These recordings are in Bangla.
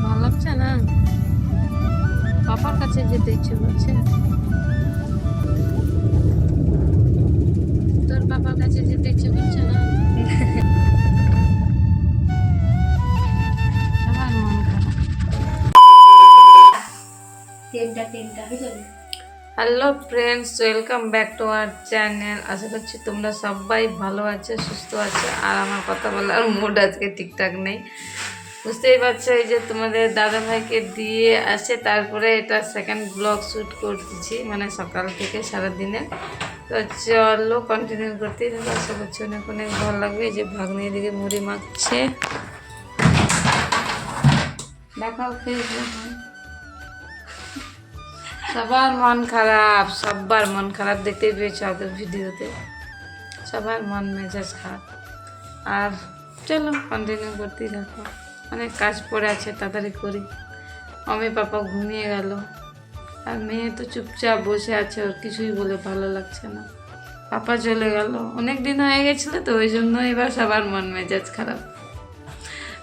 ভালো লাগছে না? পাপার কাছে যেতে ইচ্ছে করছে। তোর পাপার কাছে যেতে ইচ্ছে করছে না? Hello friends welcome back to our channel আশা করছি তোমরা সবাই ভালো আছো, সুস্থ আছো, আর আমার কথা বলার মুড আজকে ঠিকঠাক নেই। বুঝতেই পারছ এই যে তোমাদের দাদা ভাইকে দিয়ে আসে, তারপরে এটা সেকেন্ড ব্লগ শ্যুট করতেছি মানে সকাল থেকে সারাদিনে। তো চলো কন্টিনিউ করতে আশা করছি অনেক অনেক ভালো লাগবে, এই যে ভাগ্নি দিকে মুড়ি মাখছে। দেখাও ফেসবুক সবার মন খারাপ সবার মন খারাপ দেখতেই পেয়েছ আগের ভিডিওতে। সবার মন মেজাজ খারাপ। আর চলো কন্টিনিউ করতেই থাকো। অনেক কাজ পড়ে আছে, তাড়াতাড়ি করি। আমি পাপা ঘুমিয়ে গেল। আর মেয়ে তো চুপচাপ বসে আছে, ওর কিছুই বলে ভালো লাগছে না। পাপা চলে গেল। অনেক দিন হয়ে গেছিল তো, ওই জন্য এবার সবার মন মেজাজ খারাপ।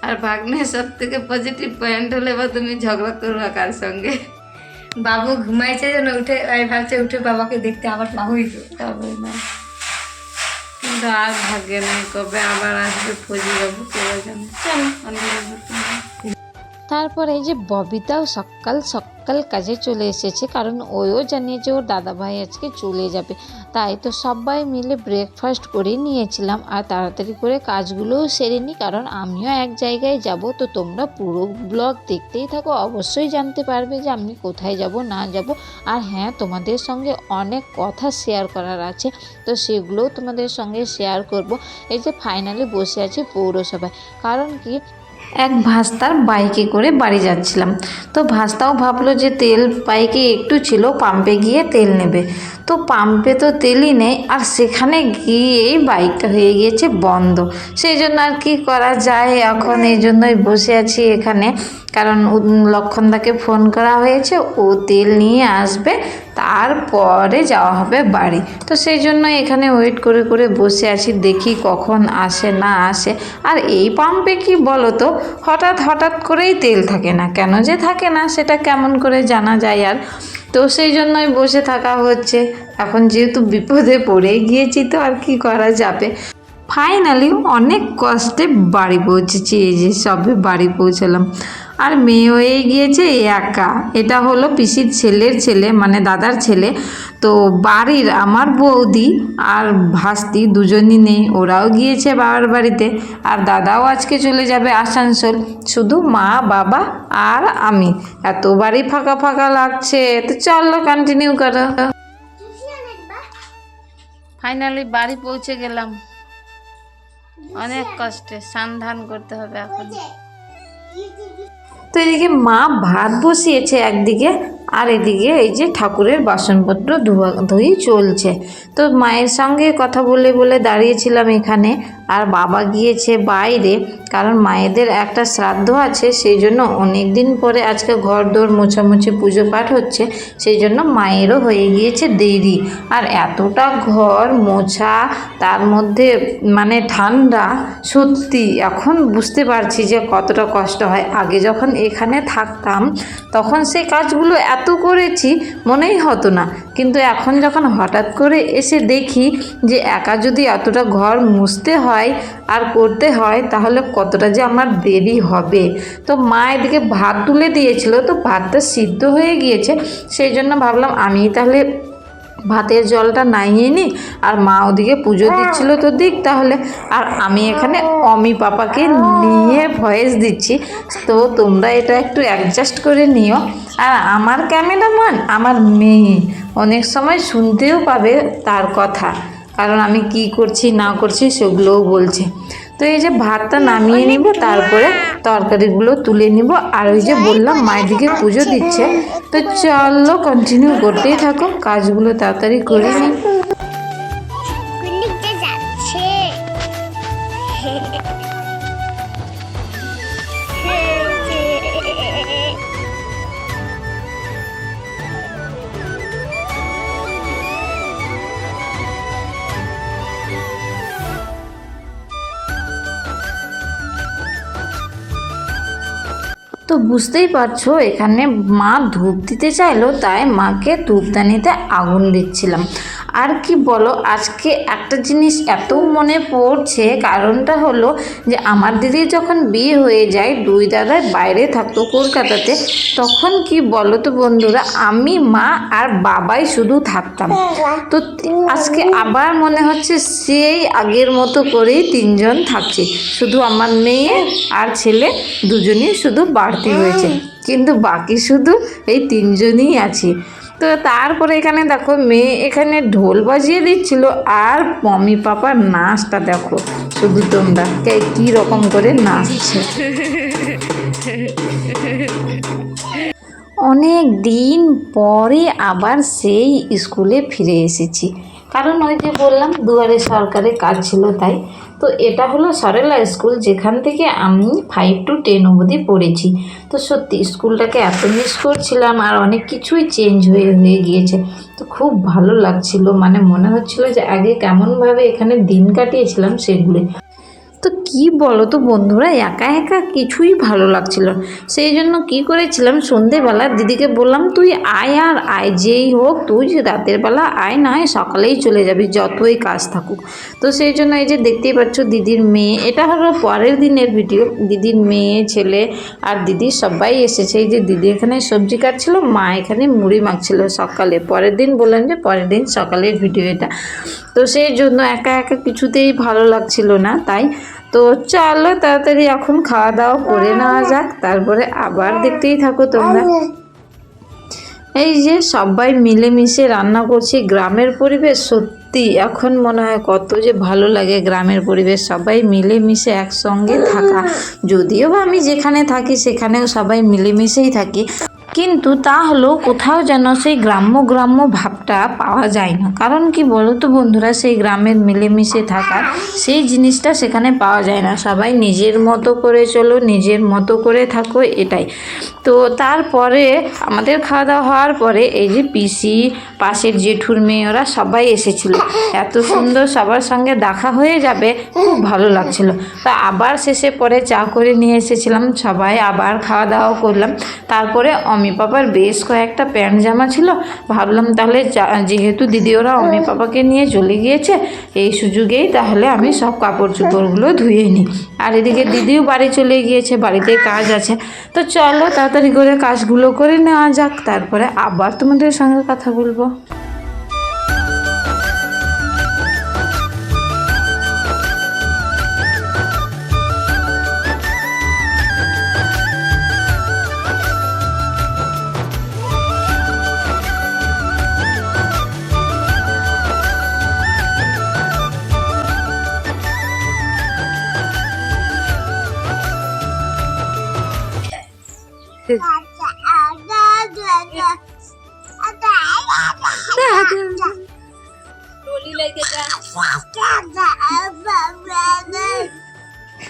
আর ভাগ্নে সব থেকে পজিটিভ পয়েন্ট হলে এবার তুমি ঝগড়া করবা কার সঙ্গে? বাবু ঘুমাইছে যেন উঠে আমি ভাবছে উঠে বাবাকে দেখতে আবার বাবুই তো তারপরে না কিন্তু আর ভাগ্যে নেই কবে আবার আসবে ফজি বাবু কেউ জানে। চলো। তারপরে এই যে ববিতাও সকাল সকাল কাজে চলে এসেছে, কারণ ওও জানিয়েছে ওর দাদাভাই আজকে চলে যাবে। তাই তো সবাই মিলে ব্রেকফাস্ট করে নিয়েছিলাম আর তাড়াতাড়ি করে কাজগুলোও সেরে নিই কারণ আমিও এক জায়গায় যাব। তো তোমরা পুরো ব্লগ দেখতেই থাকো, অবশ্যই জানতে পারবে যে আমি কোথায় যাব, না যাব। আর হ্যাঁ তোমাদের সঙ্গে অনেক কথা শেয়ার করার আছে, তো সেগুলোও তোমাদের সঙ্গে শেয়ার করব। এই যে ফাইনালি বসে আছি পৌরসভায়, কারণ কি এক ভাস্তার বাইকে করে বাড়ি যাচ্ছিলাম। তো ভাস্তাও ভাবলো যে তেল বাইকে একটু ছিল পাম্পে গিয়ে তেল নেবে। তো পাম্পে তো তেলই নেই, আর সেখানে গিয়েই বাইকটা হয়ে গিয়েছে বন্ধ। সেই জন্য আর কি করা যায় এখন? এই জন্যই বসে আছি এখানে। কারণ লক্ষণদাকে ফোন করা হয়েছে, ও তেল নিয়ে আসবে, তারপরে যাওয়া হবে বাড়ি। তো সেই জন্য এখানে ওয়েট করে করে বসে আছি, দেখি কখন আসে, না আসে। আর এই পাম্পে কি বলো তো হঠাৎ হঠাৎ করেই তেল থাকে না। কেন যে থাকে না, সেটা কেমন করে জানা যায়? আর তো সেই জন্যই বসে থাকা হচ্ছে। এখন যেহেতু বিপদে পড়ে গিয়েছি তো আর কি করা যাবে। ফাইনালি অনেক কষ্টে বাড়ি পৌঁছেছি, এই যে সবে বাড়ি পৌঁছালাম। আর মেয়ে হয়ে গিয়েছে একা। এটা হলো পিসির ছেলের ছেলে মানে দাদার ছেলে। তো বাড়ির আমার বৌদি আর ভাস্তি দুজনই নেই। ওরাও গিয়েছে বাবার বাড়িতে আর দাদাও আজকে চলে যাবে আসানসোল। শুধু মা, বাবা আর আমি। এত বাড়ি ফাঁকা ফাঁকা লাগছে। তো চলো কন্টিনিউ করো। ফাইনালি বাড়ি পৌঁছে গেলাম। অনেক কষ্টে, সান্ধান করতে হবে এখন। তো এদিকে মা ভাত বসিয়েছে একদিকে আর এদিকে এই যে ঠাকুরের বাসনপত্র ধোয়া ধুই চলছে। তো মায়ের সঙ্গে কথা বলে বলে দাঁড়িয়েছিলাম এখানে, আর বাবা গিয়েছে বাইরে, কারণ মায়েদের একটা শ্রাদ্ধ আছে, সেই জন্য অনেক দিন পরে আজকে ঘর দোর মোছামুছি পুজো পাঠ হচ্ছে, সেই জন্য মায়েরও হয়ে গিয়েছে দেরি। আর এতটা ঘর মোছা, তার মধ্যে মানে ঠান্ডা, সত্যি এখন বুঝতে পারছি যে কতটা কষ্ট হয়। আগে যখন এখানে থাকতাম, তখন সেই কাজগুলো এত করেছি, মনেই হতো না। কিন্তু এখন যখন হঠাৎ করে এসে দেখি যে একা যদি এতটা ঘর মুছতে হয় আর করতে হয়, তাহলে কতটা যে আমার দেরি হবে। তো মা এদিকে ভাত তুলে দিয়েছিল, তো ভাতটা সিদ্ধ হয়ে গিয়েছে। সেই জন্য ভাবলাম আমি তাহলে ভাতের জলটা নাইয়ে নি আর মা ওদিকে পুজো দিচ্ছিল তো দিক তাহলে আর আমি এখানে অমি পাপাকে নিয়ে ভয়েস দিচ্ছি। তো তোমরা এটা একটু অ্যাডজাস্ট করে নিও। আর আমার ক্যামেরাম্যান আমার মেয়ে অনেক সময় শুনতেও পাবে তার কথা। কারণ আমি কি করছি না করছি সেগুলোও বলছে। তো এই যে ভাতটা নামিয়ে নিব, তারপরে তরকারিগুলো তুলে নিব। আর ওই যে বললাম, মায়ের দিকে পুজো দিচ্ছে। তো চলো কন্টিনিউ করতেই থাকো, কাজগুলো তাড়াতাড়ি করে নিই। তো বুঝতেই পারছ এখানে মা ধূপ দিতে চাইলো তাই মাকে ধূপদানিতে আগুন দিচ্ছিলাম। আর কি বলো, আজকে একটা জিনিস এত মনে পড়ছে, কারণটা হলো যে আমার দিদি যখন বিয়ে হয়ে যায়, দুই দাদাই বাইরে থাকতো কলকাতাতে, তখন কি বলো তো বন্ধুরা, আমি মা আর বাবাই শুধু থাকতাম। তো আজকে আবার মনে হচ্ছে সেই আগের মতো করেই তিনজন থাকছে। শুধু আমার মেয়ে আর ছেলে, দুজনই শুধু বাড়তি হয়েছে কিন্তু বাকি শুধু এই তিনজনই আছি। তো তারপরে এখানে দেখো মেয়ে এখানে ঢোল বাজিয়ে দিচ্ছিল আর মমি পাপার নাচটা দেখো। শুধু তোমরা কে রকম করে নাচছে। অনেক দিন পরে আবার সেই স্কুলে ফিরে এসেছি। কারণ ওই যে বললাম দুয়ারে সরকারি কাজ ছিল তাই। তো এটা হলো সরেলা স্কুল, যেখান থেকে আমি ফাইভ টু টেন অবধি পড়েছি। তো সত্যি, স্কুলটাকে এত মিস করছিলাম আর অনেক কিছুই চেঞ্জ হয়ে হয়ে গিয়েছে। তো খুব ভালো লাগছিল মানে মনে হচ্ছিল যে আগে কেমনভাবে এখানে দিন কাটিয়েছিলাম সেগুলো। তো কি বলো তো বন্ধুরা, একা একা কিছুই ভালো লাগছিল সেই জন্য কি করেছিলাম, সন্ধেবেলা দিদিকে বললাম, তুই আয় আর আয়, যেই হোক, তুই রাতের বেলা আয় না হয় সকালেই চলে যাবি, যতই কাজ থাকুক। তো সেই জন্য এই যে দেখতেই পাচ্ছ দিদির মেয়ে, এটা হলো পরের দিনের ভিডিও দিদির মেয়ে, ছেলে আর দিদি সবাই এসেছে। এই যে দিদি এখানে সবজি কাটছিল, মা এখানে মুড়ি মাখছিল সকালে। পরের দিন বললাম যে পরের দিন সকালের ভিডিও এটা। তো সেই জন্য একা একা কিছুতেই ভালো লাগছিল না, তাই তো চলো তাড়াতাড়ি এখন খাওয়া দাওয়া করে নেওয়া যাক, তারপরে আবার দেখতেই থাকো তোমরা। এই যে সবাই মিলেমিশে রান্না করছি, গ্রামের পরিবেশ সত্যি এখন মনে হয় কত যে ভালো লাগে গ্রামের পরিবেশ, সবাই মিলেমিশে একসঙ্গে থাকা। যদিও বা আমি যেখানে থাকি সেখানেও সবাই মিলেমিশেই থাকি কিন্তু তা হলেও কোথাও যেন সেই গ্রাম্য গ্রাম্য ভাবটা পাওয়া যায় না। কারণ কি বলো তো বন্ধুরা, সেই গ্রামের মিলেমিশে থাকা, সেই জিনিসটা সেখানে পাওয়া যায় না। সবাই নিজের মতো করে চলো, নিজের মতো করে থাকো, এটাই। তো তারপরে আমাদের খাওয়া দাওয়া হওয়ার পরে এই যে পিসি, পাশের জেঠুর মেয়ে, ওরা সবাই এসেছিল। এত সুন্দর সবার সঙ্গে দেখা হয়ে যাবে, খুব ভালো লাগছিল। তা আবার শেষে পরে চা করে নিয়ে এসেছিলাম, সবাই আবার খাওয়া দাওয়া করলাম। তারপরে অমি পাপার বেশ কয়েকটা প্যান্ট জামা ছিল। ভাবলাম তাহলে যেহেতু দিদি ওরা অমি পাপাকে নিয়ে চলে গিয়েছে, এই সুযোগেই তাহলে আমি সব কাপড় চোপড়গুলো ধুয়ে নিই। আর এদিকে দিদিও বাড়ি চলে গিয়েছে, বাড়িতে কাজ আছে। তো চলো তাড়াতাড়ি করে কাজগুলো করে নেওয়া যাক, তারপরে আবার তোমাদের সঙ্গে কথা বলব।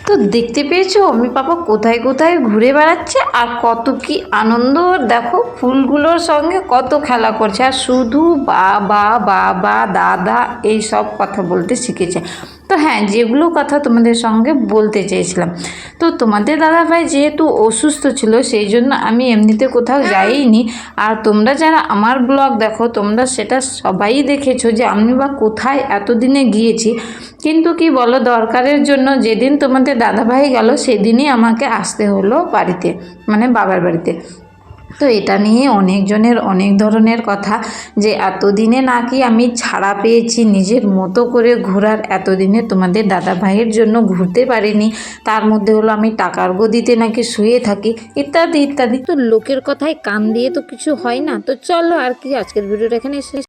তো দেখতে পেয়েছ আমি পাপা কোথায় কোথায় ঘুরে বেড়াচ্ছে আর কত কি আনন্দ। দেখো, ফুলগুলোর সঙ্গে কত খেলা করছে। আর শুধু বাবা বাবা দাদা, এই সব কথা বলতে শিখেছে। তো হ্যাঁ যেগুলো কথা তোমাদের সঙ্গে বলতে চেয়েছিলাম। তো তোমাদের দাদাভাই যেহেতু অসুস্থ ছিল সেই জন্য আমি এমনিতে কোথাও যাইনি। আর তোমরা যারা আমার ব্লগ দেখো তোমরা সেটা সবাই দেখেছ যে আমি বা কোথায় এতদিনে গিয়েছি। কিন্তু কি বলো দরকারের জন্য যেদিন তোমাদের দাদাভাই গেল সেদিনই আমাকে আসতে হলো বাড়িতে মানে বাবার বাড়িতে। তো এটা নিয়ে অনেকজনের অনেক ধরনের কথা যে এতদিনে নাকি আমি ছাড়া পেয়েছি, নিজের মতো করে ঘোরার এতদিনে তোমাদের দাদা ভাইয়ের জন্য ঘুরতে পারিনি, তার মধ্যে হলো আমি টাকার গদিতে নাকি শুয়ে থাকি, ইত্যাদি ইত্যাদি। তো লোকের কথায় কান দিয়ে তো কিছু হয় না, তো চলো আর কি, আজকের ভিডিওটা এখানে